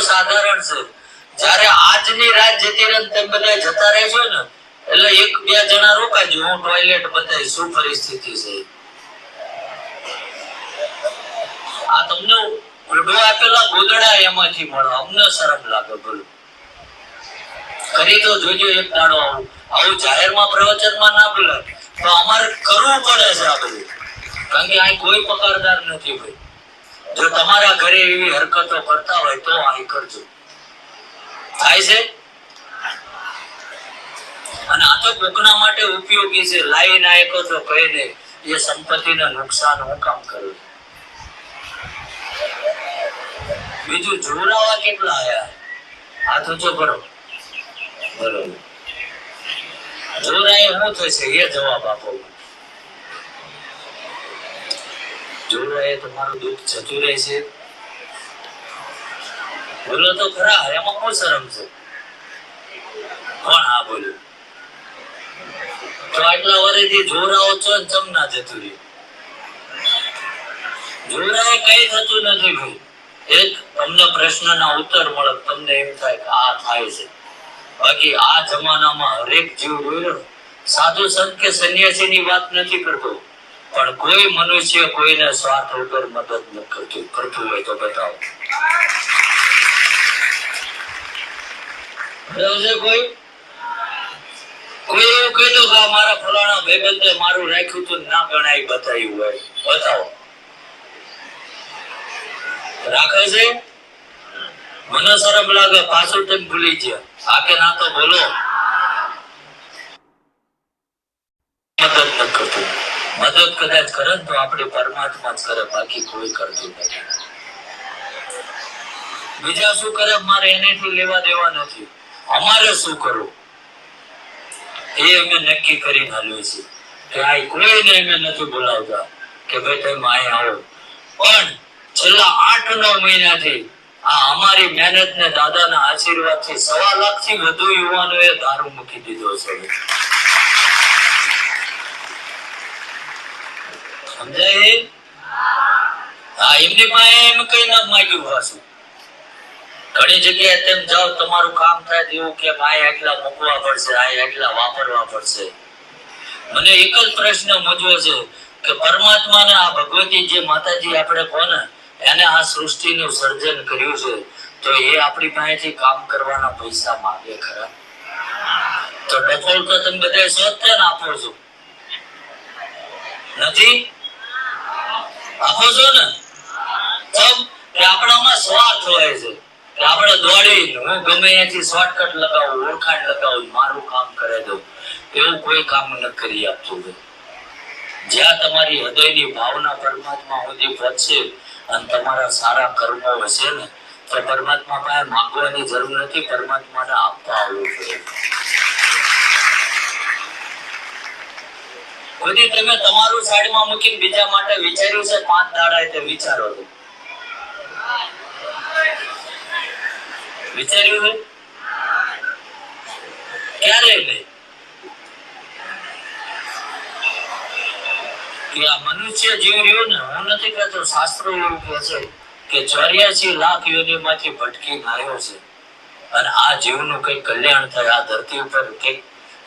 સાધારણ છે. જ્યારે આજની રાત જતી રહે ને તેમ બધા જતા રહેશો ને, એટલે એક બે જણા રોકાજો હું ટોયલેટ બતાવી શું પરિસ્થિતિ છે. આ તમને ઉલડો આપેલા ગોદડા એમાંથી મળો. અમને શરમ લાગે બોલો કરી તો જોજો એક દાડો આવું. આવું જાહેરમાં પ્રવચનમાં ના બોલાય. તો અમારે કરવું પડે છે આ બધું. કારણ કે અહીં કોઈ પકારદાર નથી ભાઈ. જો તમારા ઘરે એવી હરકતો કરતા હોય તો અહીં કરજો. થાય છે? અને આ તો કોકના માટે ઉપયોગી છે. લાઈ નાયકો તો કહીને એ સંપત્તિને નુકસાન હું કામ કરું? બીજું જોરાવા કેટલા આયા? હાથ ઊંચો કરો બરોબર જોરાએ શું થશે? એ જવાબ આપો જોરાએ તમારું દુઃખ જતું રહેશે બોલો તો ખરા, એમાં કોણ શરમ છે? કોણ હા બોલ્યું? તો આટલા વર્ષથી જોરાઓ છો ને ચમ ના જતું રહ્યું જોરાએ કઈ થતું નથી ભાઈ. એક તમને પ્રશ્નના ઉત્તર મળે, તમને એમ થાય કે આ થાય છે. બાકી આ જમાનામાં હરેક જીવ રહ્યો સાધુ સંત કે સંન્યાસી ની વાત નથી કરતો. પણ કોઈ મનુષ્ય કોઈને સ્વાર્થ વગર મદદ ન કરતું કરતું હોય તો બતાવો. કોઈ? કોઈ એવું કીધું કે મારા ફલાણા ભાઈબંધે મારું રાખ્યું હતું ના ગણાય બતાવ્યું હોય. બતાવો. રાખે છે? મને શરમ લાગે, પાછળ તેમ ભૂલી ગયા. આ કે ના તો બોલો. મદદ ન કરતું. મદદ કદાચ કરે તો આપણે પરમાત્મા જ કરે, બાકી કોઈ કરતું નથી. બીજા શું કરે? મારે એનેથી લેવા દેવા નથી અમારે શું કરવું? એ અમે નક્કી કરી હાલ્યું છે કે આ કોઈને અમે નથી બોલાવતા કે ભાઈ તમે અહીં આવો. પણ છેલ્લા આઠ નવ મહિનાથી આ અમારી મહેનત ને દાદાના આશીર્વાદથી સવા લાખથી વધુ યુવાનોએ દારૂ મૂકી દીધો છે. હા, એમની પાસે એમ કઈ ના માંગ્યું પાછું ઘણી જગ્યાએ તેમ જાઓ, તમારું કામ થાય એવું કે આ એટલા મૂકવા પડશે, આ એટલા વાપરવા પડશે. મને એક જ પ્રશ્ન મૂજવો છે કે પરમાત્માને આ ભગવતી જે માતાજી આપણે કોને એને આ સૃષ્ટિનું સર્જન કર્યું છે, તો એ આપણી પાસેથી કામ કરવાના પૈસા માંગે ખરા? તો ડફોલ તો તમે બધા ને આપો છો. નથી? આપો છો ને? કેમ આપણામાં સ્વાર્થ હોય છે. આપણે દોડી ગમે ત્યાંથી શોર્ટકટ લગાવું, ઓળખાણ લગાવું, મારું કામ કરે દઉં. એવું કોઈ કામ ન કરી આપતું ભાઈ જ્યાં તમારી હૃદયની ભાવના પરમાત્મા સુધી પહોંચશે અને તમારા સારા કર્મો હશે ને, તો પરમાત્મા પાસે માંગવાની જરૂર નથી. પરમાત્માને આપતા આવવું જોઈએ. કોઈ તમે તમારું સાઈડમાં મૂકીને બીજા માટે વિચાર્યું છે? પાંચ દાડા એટલે વિચારો તો. વિચાર્યું છે? ક્યારે નહીં આ મનુષ્ય જીવ રહ્યો ને, હું નથી કહેતો, શાસ્ત્રો એવું કહે છે કે ચોર્યાસી લાખ યોનિમાંથી ભટકી આવ્યો છે. અને આ જીવનું કઈ કલ્યાણ થાય, આ ધરતી ઉપર કંઈક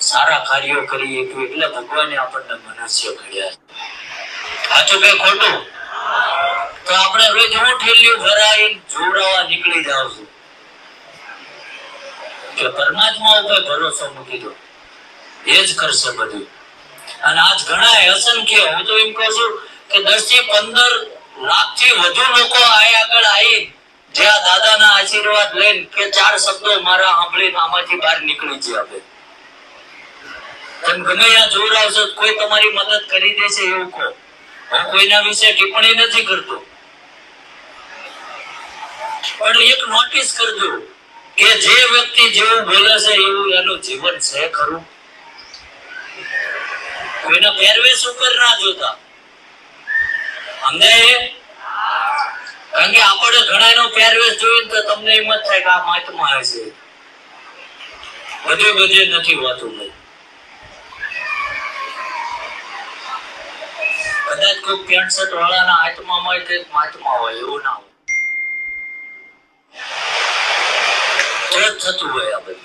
સારા કાર્યો કરીએ તો એટલે ભગવાને આપણને મનુષ્ય ઘડ્યા સાચું કે ખોટું? તો આપણે રોજ હું ઠેલ્યું ભરાઈ જોડાવા નીકળી જાવ છું. કે પરમાત્મા ઉપર ભરોસો મૂકી દો. એ જ કરશે બધું. અને આજ ઘણા અસંખ્ય, હું તો એમ કહું છું કે દસથી પંદર લાખથી વધુ લોકો આય આગળ આવી જે આ દાદાના આશીર્વાદ લઈને કે ચાર શબ્દો મારા સાંભળીને આમાંથી બહાર નીકળી ગયા હવે તમે ગમે ત્યાં જોર આવશો કોઈ તમારી મદદ કરી દેશે એવું કહો. હું કોઈના વિશે ટિપ્પણી નથી કરતો. પણ એક નોટિસ કરજો કે જે વ્યક્તિ જેવું બોલે છે એવું એનું જીવન છે ખરું? કોઈના પહેરવેશ ઉપર ના જોતા. અમને કારણ કે આપણે ઘણા એનો પહેરવેશ જોયું તો તમને એમ જ થાય કે આ મહાત્મા હશે બધે બધે નથી હોતું ભાઈ. કદાચ કોઈ પેન્ટ શર્ટ વાળાના હાથમાં હોય કે માથમાં હોય, એવું ના હોય. થતું હોય આ બધું.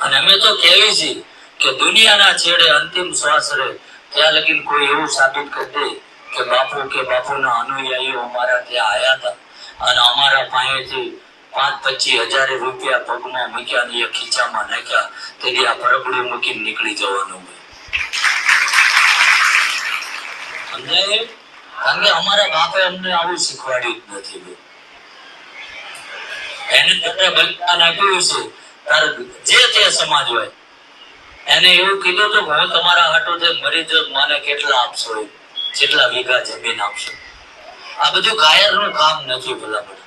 અને અમે તો કહેવી છીએ કે દુનિયાના છેડે અંતિમ શ્વાસ રહે, ત્યાં લગીન કોઈ એવું સાબિત કરી દે કે બાપુ કે બાપુના અનુયાયીઓ અમારા ત્યાં આયા હતા અને અમારા પાસેથી પાંચ પચીસ હજાર રૂપિયા પગમાં મૂક્યા ને એ ખીચામાં નાખ્યા, તેથી આ પરબડું મૂકીને નીકળી જવાનું હોય. સમજાય કારણ કે અમારા બાપે અમને આવું શીખવાડ્યું જ નથી. એને તમને બલિદાન આપ્યું છે. તાર જે તે સમાજ હોય, એને એવું કીધું તો હું તમારા હાટુ મરી જો મને કેટલા આપશો કેટલા વીઘા જમીન આપશો? આ બધું કાયરનું કામ નથી ભલામણ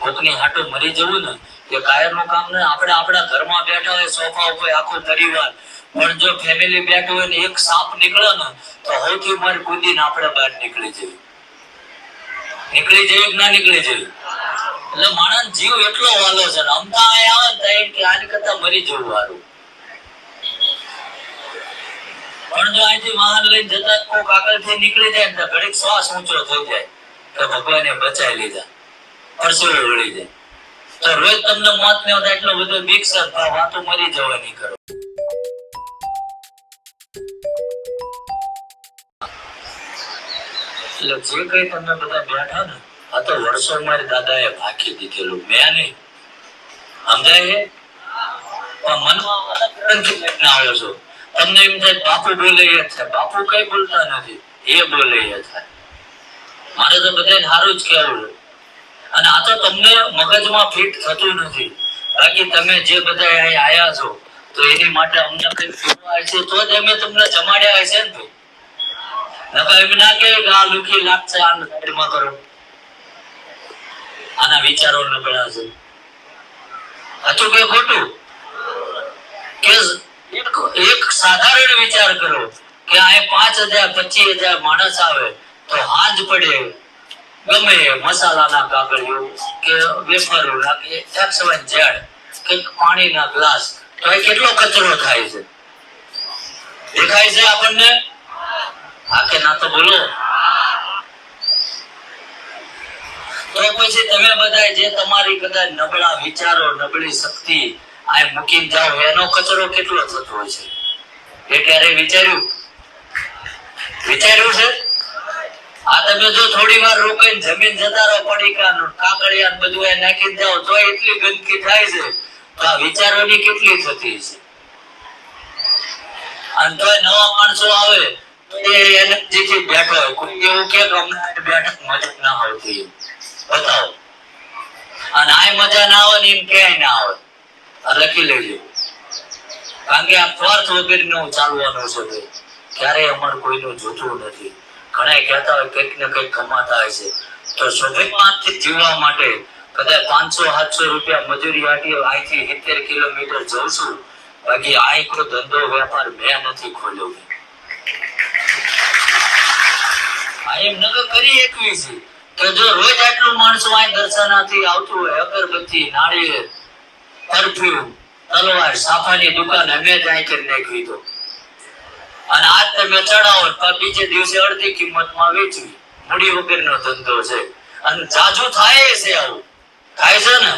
કોકની હાટો મરી જવું ને એ કાયરનું કામ ને આપણે આપણા ઘરમાં બેઠા હોય, સોફા ઉપર આખો પરિવાર પણ જો ફેમિલી બેઠું હોય ને એક સાપ નીકળે ને, તો હવેથી મારી કૂદીને આપણે બહાર નીકળી જઈએ. નીકળી જઈએ કે ના નીકળી જઈએ? એટલે માણસ જીવ એટલો વાલો છે ને અમતા આવે તો એમ કે આની કરતા મરી જવું સારું પણ જો અહીંથી વાહન લઈને જતા કોક આગળથી નીકળી જાય ને ઘડીક શ્વાસ ઊંચો થઈ જાય કે ભગવાને બચાવી લીધા, પરસેવો વળી જાય. તો રોજ તમને મોત ને એટલો બધો બીક સર તો વાતો મરી જવાની કરો. એટલે જે કઈ તમે બધા બેઠા ને, આ તો વર્ષો મારી દાદાએ ભાખી દીધેલું. મેં નહીં. સમજાય છે? આવ્યો છો. તમને એમ થાય બાપુ બોલે એ જ બાપુ કઈ બોલતા નથી. એ બોલે એ થાય મારે તો બધાને સારું જ કહેવું અને આ તો તમને મગજમાં ફિટ થતું નથી. બાકી તમે જે બધા અહીં આયા છો, તો એની માટે અમને કઈ ફીરવા છે? તો જ અમે તમને જમાડ્યા હશે ને ભાઈ. આના વિચારો નબળા કે ખોટું. કે એક સાધારણ વિચાર કરો કે આ પાંચ હજાર, પચીસ હજાર માણસ આવે તો હાજ પડે. ગમે મસાલાના કાગળિયો કે વેફરો કે એક્સ વાય ઝેડ કે પાણીના ગ્લાસ, તો એ કેટલો કચરો થાય છે? દેખાય છે આપણને? હા ના તો બોલો. તો પછી તમે બધા જે તમારી કદાચ નબળા વિચારો, નબળી શક્તિ આ મૂકીને જાઓ, એનો કચરો કેટલો થતો હોય છે? એ ક્યારે વિચાર્યું? વિચાર્યું છે? આ તમે જો થોડી વાર રોકાઈને જમીન જતા રહો પડીકા કાકડિયા બધું એ નાખીને જાઓ, તો એટલી ગંદકી થાય છે. તો આ વિચારોની કેટલી થતી છે અને તોય નવા માણસો આવે. તો કોઈ ના ના ને ના લખી લેજો. કારણ કે આ સ્વાર્થ વગરનું ચાલવાનું છે ભાઈ. ક્યારેય અમારે કોઈનું જોતું નથી. ઘણા કહેતા હોય કંઈક ને કંઈક કમાતા હોય છે. તો સ્વભાવમાંથી જીવવા માટે કદાચ પાંચસો, સાતસો રૂપિયા મજૂરી આટી અહીંથી સિત્તેર કિલોમીટર જઉં છું. બાકી આ ધંધો વેપાર મેં નથી ખોલ્યો. એમ નગર કરી છે. કે જો રોજ માણસો અહીં દુકાન, અમે જ કરી નાખી તો. અને આજ તમે ચડાવો બીજે દિવસે અડધી કિંમતમાં વેચવી મૂડી વગરનો ધંધો છે. અને જાજુ થાય છે આવું. થાય છે ને?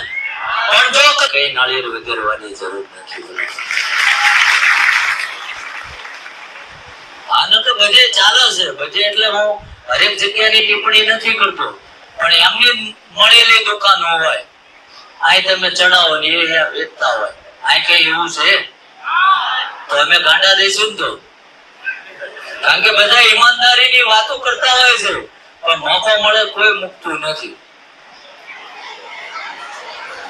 પણ જો કઈ નાળિયેર વગેરવાની જરૂર નથી આનો તો બધે ચાલે છે. બધે એટલે હું હરેક જગ્યાની ટિપ્પણી નથી કરતો. પણ એમની મળેલી દુકાનો હોય અહીં તમે ચડાવો ને અહીંયા વેચતા હોય. અહીં કઈ એવું છે? તો અમે ગાંડા દઈશું તો. કારણ કે બધા ઈમાનદારીની વાતો કરતા હોય છે, પણ મોકો મળે કોઈ મુકતું નથી.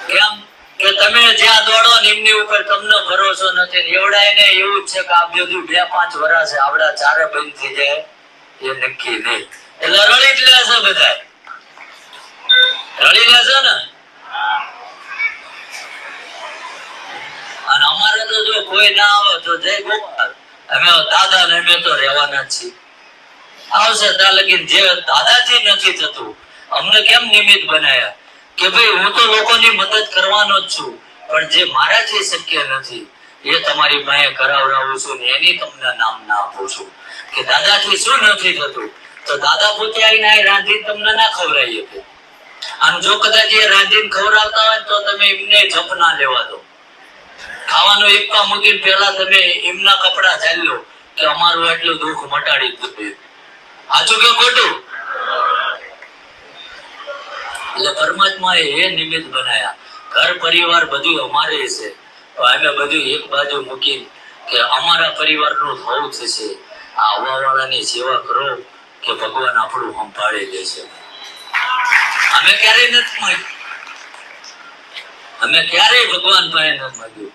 કેમ કે તમે જ્યાં દોડો ને એમની ઉપર તમને ભરોસો નથી એવડાય ને એવું જ છે કે આ બધું બે પાંચ વર્ષ આવડા ચારે બંધ થઈ જાય. એ નક્કી નહીં. એટલે રળી જ છે બધા રળી લે છે ને? અને અમારે તો જો કોઈ ના આવે તો જય ગોપાલ. અમે દાદા ને અમે તો રહેવાના છીએ. આવશે ત્યાં લગી જે દાદાથી નથી થતું. અમને કેમ નિમિત્ત બનાયા? કે ભાઈ હું તો લોકોની મદદ કરવાનો જ છું, પણ જે મારાથી શક્ય નથી. એ તમારી પાસે કરાવડાવું છું ને એની તમને નામ ના આપું છું. કે દાદાથી શું નથી થતું? તો દાદા પોતે આવીને આ રાંધીને તમને ના ખવડાવી શકે. આમ જો કદાચ એ રાંધીને ખવડાવતા હોય તો તમે એમને જપ ના લેવા દો. ખાવાનો એક મૂકીને પહેલા તમે એમના કપડા ઝાલી લો કે અમારું એટલું દુઃખ મટાડી દીધું સાચું કે ખોટું? એટલે પરમાત્મા એ નિમિત્ત બનાયા. ઘર પરિવાર બધું અમારે છે. અમે બધું એક બાજુ મૂકી કે અમારા પરિવારનું થવું થશે આ આવવાવાળાની સેવા કરો કે ભગવાન આપણું સંભાળી લેશે અમે ક્યારેય નથી માંગ્યું અમે ક્યારેય ભગવાન પાસે નથી માંગ્યું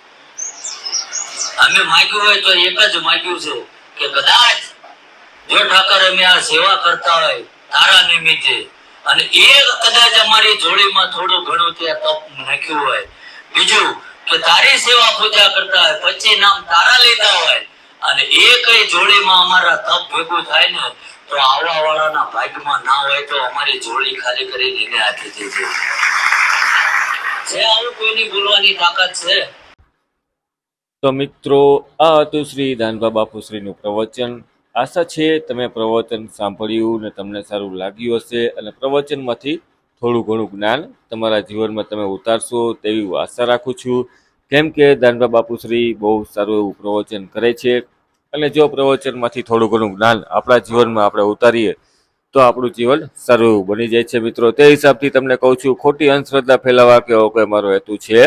અમે માંગ્યું હોય તો એક જ માંગ્યું છે કે કદાચ જો ઠાકર અમે આ સેવા કરતા હોય તારા નિમિત્તે, અને એ કદાચ અમારી જોડીમાં થોડું ઘણું ત્યાં તપ નાખ્યું હોય. બીજું તારી સેવા પૂજા કરતા હોય, પછી નામ તારા લેતા હોય. અને એ કઈ જોડીમાં અમારા તપ ભેગું થાય ને, તો આવવા વાળાના ભાગમાં ના હોય તો અમારી જોડી ખાલી કરી એને આપી દેજે છે આવું કોઈની બોલવાની તાકાત છે? તો મિત્રો, આ હતું શ્રી દાનભા બાપુશ્રીનું પ્રવચન. આશા છે તમે પ્રવચન સાંભળ્યું ને તમને સારું લાગ્યું હશે. અને પ્રવચનમાંથી થોડું ઘણું જ્ઞાન તમારા જીવનમાં તમે ઉતારશો તેવી આશા રાખું છું. કેમ કે દાનભા બાપુશ્રી બહુ સારું એવું પ્રવચન કરે છે અને જો પ્રવચનમાંથી થોડું ઘણું જ્ઞાન આપણા જીવનમાં આપણે ઉતારીએ તો આપણું જીવન સારું એવું બની જાય છે મિત્રો. તે હિસાબથી તમને કહું છું, ખોટી અંધશ્રદ્ધા ફેલાવા કે એવો કોઈ મારો હેતુ છે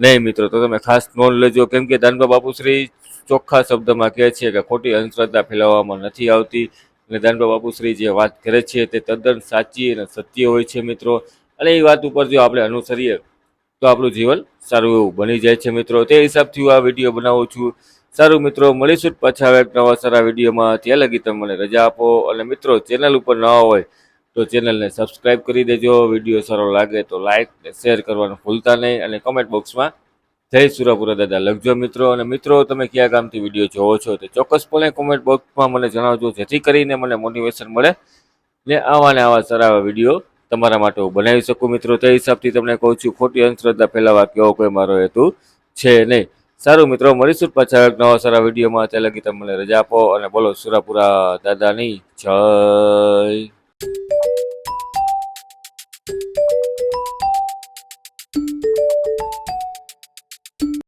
નહીં મિત્રો. તો તમે ખાસ નોંધ લેજો, કેમ કે દાનબા બાપુશ્રી ચોખ્ખા શબ્દમાં કહે છે કે ખોટી અંધશ્રદ્ધા ફેલાવવામાં નથી આવતી. અને દાનબા બાપુશ્રી જે વાત કરે છે તે તદ્દન સાચી અને સત્ય હોય છે મિત્રો. અને એ વાત ઉપર જો આપણે અનુસરીએ, તો આપણું જીવન સારું એવું બની જાય છે મિત્રો. તે હિસાબથી હું આ વીડિયો બનાવું છું. સારું મિત્રો, મળીશું પાછા એક નવા સારા વિડીયોમાં. ત્યાં લગી તમે મને રજા આપો. અને મિત્રો, ચેનલ ઉપર ના હોય તો ચેનલને સબસ્ક્રાઈબ કરી દેજો. વીડિયો સારો લાગે તો લાઇક શેર કરવાનું ભૂલતા નહીં. અને કમેન્ટ બોક્સમાં જય સુરાપુરા દાદા. લખજો મિત્રો અને મિત્રો, તમે કયા ગામથી વીડિયો જોવો છો તે ચોક્કસપણે કોમેન્ટ બોક્સમાં મને જણાવજો, જેથી કરીને મને મોટિવેશન મળે ને આવા ને આવા સારા વીડિયો તમારા માટે હું બનાવી શકું. મિત્રો, તે હિસાબથી તમને કહું છું, ખોટી અંધશ્રદ્ધા ફેલાવા કેવો કોઈ મારો હેતુ છે નહીં. સારું મિત્રો, મળીશું પાછા એક નવા સારા વિડીયોમાં. ત્યાં લગી તમને રજા આપો અને બોલો, સુરાપુરા દાદાની જય.